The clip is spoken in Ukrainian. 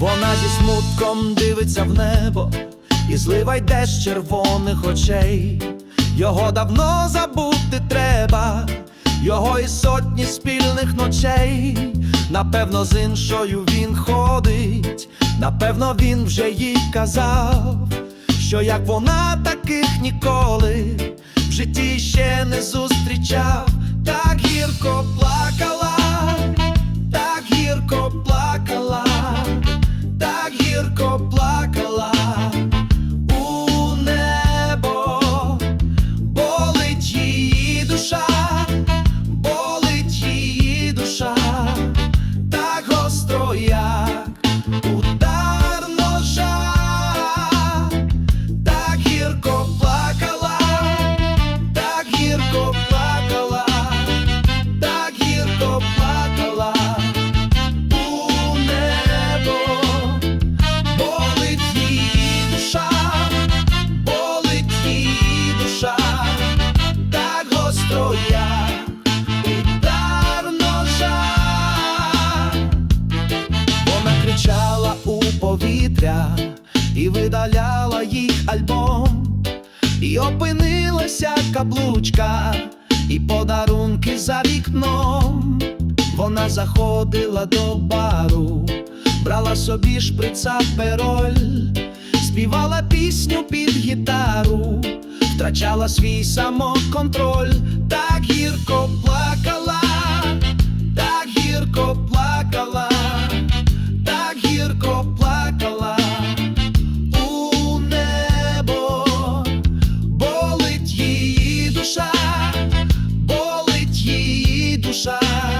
оком дивиться в небо, і злива йде з червоних очей. Його давно забути треба, його і сотні спільних ночей. Напевно, з іншою він ходить, напевно, він вже їй казав, що як вона таких ніколи в житті ще не зустрічав, повітря і видаляла їх альбом, і опинилася каблучка, і подарунки за вікном. Вона заходила до бару, брала собі шприца пероль, співала пісню під гітару, втрачала свій самоконтроль, shine.